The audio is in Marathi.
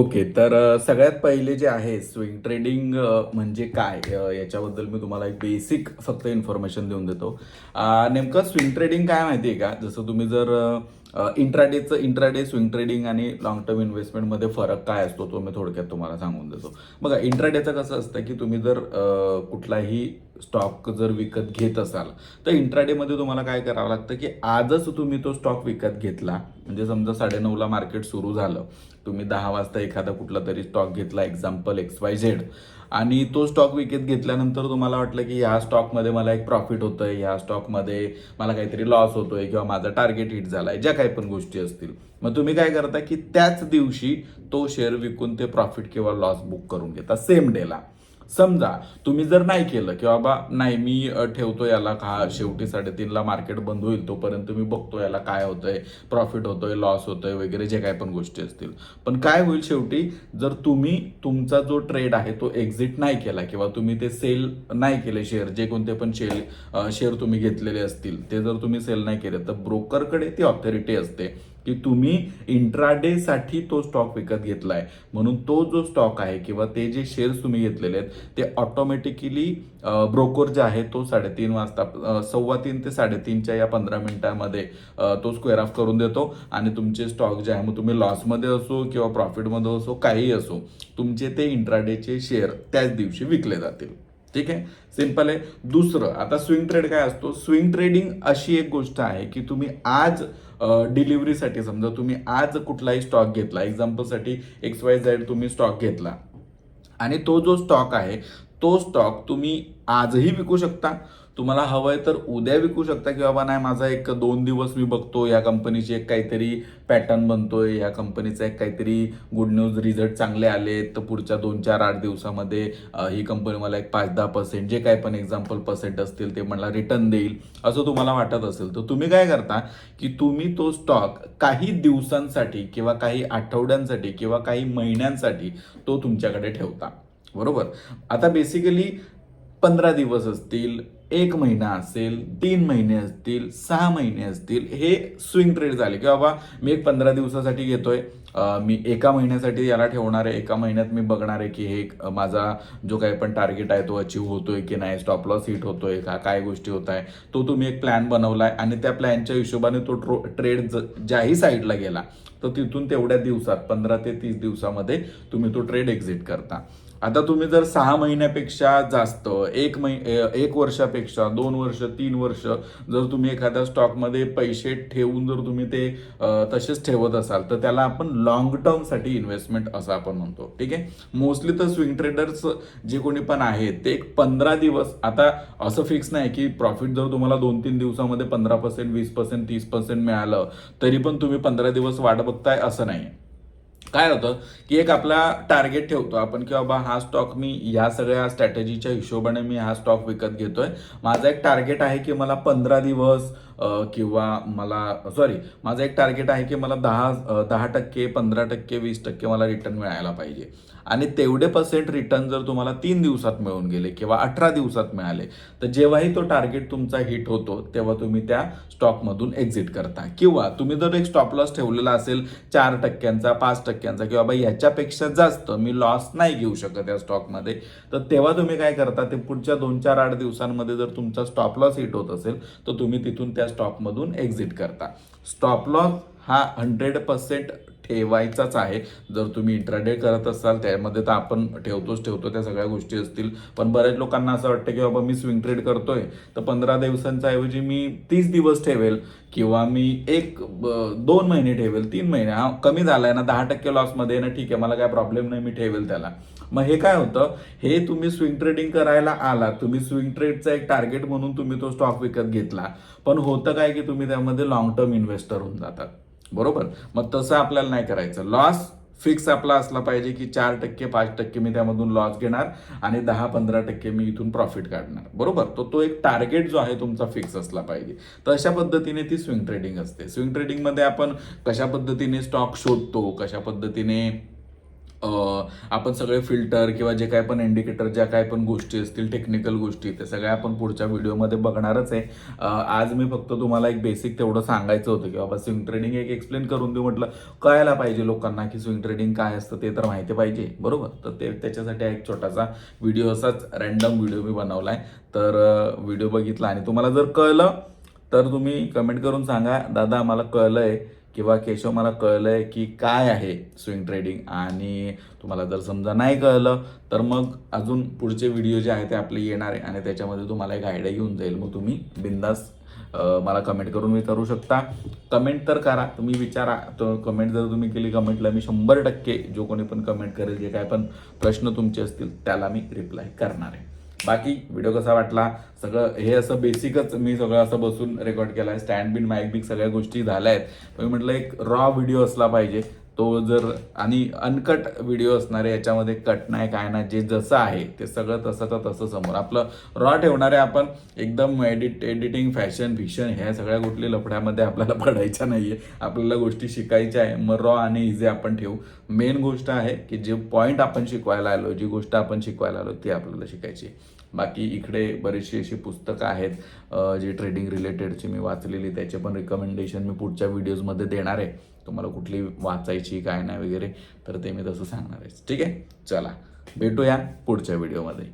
ओके तर सगळ्यात पहिले जे आहे स्विंग ट्रेडिंग म्हणजे काय? याच्याबद्दल मी तुम्हाला एक बेसिक फक्त इन्फॉर्मेशन देऊन देतो. नेमकं स्विंग ट्रेडिंग काय माहिती आहे का? जसं तुम्ही जर इंट्राडेचं इंट्राडे स्विंग ट्रेडिंग आणि लॉंग टर्म इन्व्हेस्टमेंटमध्ये फरक काय असतो तो मी थोडक्यात तुम्हाला सांगून देतो. बघा इंट्राडेचं कसं असतं की तुम्ही जर कुठलाही स्टॉक जर विकत घेत असाल तर इंट्राडेमध्ये तुम्हाला काय करावं लागतं की आजच तुम्ही तो स्टॉक विकत घेतला. म्हणजे समजा साडेनऊला मार्केट सुरू झालं तुम्ही दहा वाजता एखादा कुठला तरी स्टॉक घेतला एक्झाम्पल एक्स वाय झेड आणि तो स्टॉक विकत घेतल्यानंतर तुम्हाला वाटलं की ह्या स्टॉकमध्ये मला एक प्रॉफिट होतंय ह्या स्टॉकमध्ये मला काहीतरी लॉस होतोय किंवा माझा टार्गेट हिट झालाय ज्या काही पण गोष्टी असतील. मग तुम्ही काय करता की त्याच दिवशी तो शेअर विकून ते प्रॉफिट किंवा लॉस बुक करून घेता सेम डेला समजा तुम्ही जर नाही केलं की बाबा नाही मी ठेवतो याला का शेवटी साडेतीनला मार्केट बंद होईल तोपर्यंत मी बघतो याला काय होतंय प्रॉफिट होतोय लॉस होतोय वगैरे जे काय पण गोष्टी असतील. पण काय होईल शेवटी जर तुम्ही तुमचा जो ट्रेड आहे तो एक्झिट नाही केला किंवा तुम्ही ते सेल नाही केले शेअर जे कोणते पण शेअर शेअर तुम्ही घेतलेले असतील ते जर तुम्ही सेल नाही केले तर ब्रोकरकडे ती ऑथॉरिटी असते. की तुम्ही इंट्राडे साठी तो स्टॉक विकत घेतलाय. म्हणून तो जो स्टॉक आहे किंवा ते जे शेअर्स तुम्ही घेतलेले आहेत ते ऑटोमॅटिकली ब्रोकर जे आहे तो साडेतीन वाजता सव्वा तीन ते साडेतीनच्या या पंधरा मिनिटांमध्ये तो स्क्वेअर ऑफ करून देतो. आणि तुमचे स्टॉक जे आहे मग तुम्ही लॉसमध्ये असो किंवा प्रॉफिटमध्ये असो काहीही असो तुमचे ते इंट्राडेचे शेअर त्याच दिवशी विकले जातील. ठीक आहे? सिंपल आहे. दुसरं आता स्विंग ट्रेड काय असतो? स्विंग ट्रेडिंग अशी एक गोष्ट आहे की तुम्ही आज डिलिव्हरीसाठी समजा तुम्ही आज कुठलाही स्टॉक घेतला. एक्झाम्पलसाठी एक्स वाय झेड तुम्ही स्टॉक घेतला. आणि तो जो स्टॉक आहे तो स्टॉक तुम्ही आजही विकू शकता. तुम्हाला हवं आहे तर उद्या विकू शकता की बाबा नाही माझा एक दोन दिवस मी बघतो या कंपनीची एक काहीतरी पॅटर्न बनतोय या कंपनीचा एक काहीतरी गुड न्यूज रिझल्ट चांगले आले तर पुढच्या दोन चार आठ दिवसामध्ये ही कंपनी मला एक पाच दहा पर्सेंट जे काय पण एक्झाम्पल पर्सेंट असतील ते मला रिटर्न देईल असं तुम्हाला वाटत असेल. तर तुम्ही काय करता की तुम्ही तो स्टॉक काही दिवसांसाठी किंवा काही आठवड्यांसाठी किंवा काही महिन्यांसाठी तो तुमच्याकडे ठेवता. बरोबर? आता बेसिकली पंधरा दिवस असतील एक महिना असेल तीन महिने असतील सहा महिने असतील हे स्विंग ट्रेड झाले. की बाबा मी एक पंधरा दिवसासाठी घेतोय. मी एका महिन्यासाठी याला ठेवणार आहे. एका महिन्यात मी बघणार आहे की हे माझा जो काही पण टार्गेट आहे तो अचीव होतोय की नाही स्टॉप लॉस हिट होतोय का काय गोष्टी होत आहे तो तुम्ही एक प्लॅन बनवलाय आणि त्या प्लॅनच्या हिशोबाने तो ट्रो ट्रेड ज्याही साईडला गेला तर तिथून तेवढ्या दिवसात पंधरा ते तीस दिवसामध्ये तुम्ही तो ट्रेड एक्झिट करता. आता तुम्ही जर सहा महिन्यापेक्षा जास्त एक महि एक वर्षापेक्षा दोन वर्ष तीन वर्ष जर तुम्ही एखाद्या स्टॉकमध्ये पैसे ठेवून जर तुम्ही ते तसेच ठेवत असाल तर त्याला आपण लॉंग टर्मसाठी इन्व्हेस्टमेंट असं आपण म्हणतो. ठीक आहे? मोस्टली तर स्विंग ट्रेडर्स जे कोणी पण आहेत ते एक पंधरा दिवस आता असं फिक्स नाही की प्रॉफिट जर तुम्हाला दोन तीन दिवसामध्ये पंधरा पर्सेंट वीस पर्सेंट तीस पर्सेंट मिळालं तरी पण तुम्ही पंधरा दिवस वाट बघताय असं नाही. काय होतं की एक आपला टार्गेट ठेवतो आपण की बाबा हा स्टॉक मी या सगळ्या स्ट्रॅटेजीच्या हिशोबाने मी हा स्टॉक विकत घेतोय. माझा एक टार्गेट आहे की मला पंधरा दिवस किंवा मला सॉरी माझं एक टार्गेट आहे की मला दहा दहा टक्के पंधरा टक्के वीस टक्के मला रिटर्न मिळायला पाहिजे. आणि तेवढे पर्सेंट रिटर्न जर तुम्हाला तीन दिवसात मिळून गेले किंवा अठरा दिवसात मिळाले तर जेव्हाही तो टार्गेट तुमचा हिट होतो तेव्हा तुम्ही त्या स्टॉकमधून एक्झिट करता. किंवा तुम्ही जर एक स्टॉप लॉस ठेवलेला असेल चार टक्क्यांचा पाच टक्क्यांचा किंवा बाबा ह्याच्यापेक्षा जास्त मी लॉस नाही घेऊ शकत या स्टॉकमध्ये तर तेव्हा तुम्ही काय करता ते पुढच्या दोन चार आठ दिवसांमध्ये जर तुमचा स्टॉप लॉस हिट होत असेल तर तुम्ही तिथून त्या स्टॉकमधून एक्झिट करता. स्टॉप लॉस हा हंड्रेड पर्सेंट ठेवायचाच आहे. जर तुम्ही इंट्राडे करत असाल त्यामध्ये तर आपण ठेवतोच ठेवतो त्या सगळ्या गोष्टी असतील. पण बऱ्याच लोकांना असं वाटतं की बाबा मी स्विंग ट्रेड करतोय तर पंधरा दिवसांच्या ऐवजी मी तीस दिवस ठेवेल किंवा मी एक दोन महिने ठेवेल तीन महिने. हा कमी झालाय ना दहा टक्के लॉसमध्ये ना ठीक आहे मला काय प्रॉब्लेम नाही मी ठेवेल त्याला. मग हे काय होतं? हे तुम्ही स्विंग ट्रेडिंग करायला आला तुम्ही स्विंग ट्रेडचा एक टार्गेट म्हणून तुम्ही तो स्टॉक विकत घेतला. पण होतं काय की तुम्ही त्यामध्ये लॉंग टर्म इन्व्हेस्टर होऊन जातात. बरोबर? मग तसं आपल्याला नाही करायचं. लॉस फिक्स आपला असला पाहिजे की चार टक्के पाच टक्के मी त्यामधून लॉस घेणार आणि दहा पंधरा टक्के मी इथून प्रॉफिट काढणार. बरोबर? तो तो एक टार्गेट जो आहे तुमचा फिक्स असला पाहिजे. तर अशा पद्धतीने ती स्विंग ट्रेडिंग असते. स्विंग ट्रेडिंगमध्ये आपण कशा पद्धतीने स्टॉक शोधतो कशा पद्धतीने आपण सगळे फिल्टर किंवा जे काय पण इंडिकेटर ज्या काय पण गोष्टी असतील टेक्निकल गोष्टी त्या सगळ्या आपण पुढच्या व्हिडिओमध्ये बघणारच आहे. आज मी फक्त तुम्हाला एक बेसिक तेवढं सांगायचं होतं की बाबा स्विंग ट्रेडिंग एक एक्सप्लेन करून देऊ म्हटलं कळायला पाहिजे लोकांना की स्विंग ट्रेडिंग काय असतं ते तर माहिती पाहिजे बरोबर? तर ते त्याच्यासाठी एक छोटासा व्हिडिओ असाच रँडम व्हिडिओ मी बनवला आहे तर व्हिडिओ बघितला आणि तुम्हाला जर कळलं तर तुम्ही कमेंट करून सांगा दादा आम्हाला कळलं आहे किंवा केशव मला कळलं आहे की काय आहे स्विंग ट्रेडिंग आणि तुम्हाला जर समजा नाही कळलं तर मग अजून पुढचे व्हिडिओ जे आहे ते आपले येणार आहे. आणि त्याच्यामध्ये तुम्हाला एक आयडिया येऊन जाईल. मग तुम्ही बिंदास मला कमेंट करून मी करू शकता. कमेंट तर करा. तुम्ही विचारा. तर कमेंट जर तुम्ही केली कमेंटला मी शंभर टक्के जो कोणी पण कमेंट करेल जे काय पण प्रश्न तुमचे असतील त्याला मी रिप्लाय करणार आहे. बाकी व्हिडिओ कसा वाटला? सगळं हे असं बेसिकच मी सगळं असं बसून रेकॉर्ड केलं आहे स्टँड बिन माईक बिक सगळ्या गोष्टी झाल्या आहेत. पण मी म्हटलं एक रॉ व्हिडिओ असला पाहिजे. तो जर आणि अनकट व्हिडिओ असणारे याच्यामध्ये कट नाही काय नाही जे जसं आहे ते सगळं तसं तसं समोर. आपलं रॉ ठेवणारे आपण एकदम एडिट एडिटिंग फॅशन फिशन ह्या सगळ्या कुठल्या लफड्यामध्ये आपल्याला पडायच्या नाही आहे आपल्याला गोष्टी शिकायच्या आहे. मग रॉ आणि इझी आपण ठेवू. मेन गोष्ट आहे की जे पॉईंट आपण शिकवायला आलो जी गोष्ट आपण शिकवायला आलो ती आपल्याला शिकायची आहे. बाकी इकडे बरीचशी अशी पुस्तकं आहेत जी ट्रेडिंग रिलेटेडची मी वाचलेली त्याचे पण रिकमेंडेशन मी पुढच्या व्हिडिओजमध्ये देणार आहे. तुम्हाला कुठली वाचायची काय नाही वगैरे तर ते मी तसं सांगणार आहे. ठीक आहे? चला भेटूया पुढच्या व्हिडिओमध्ये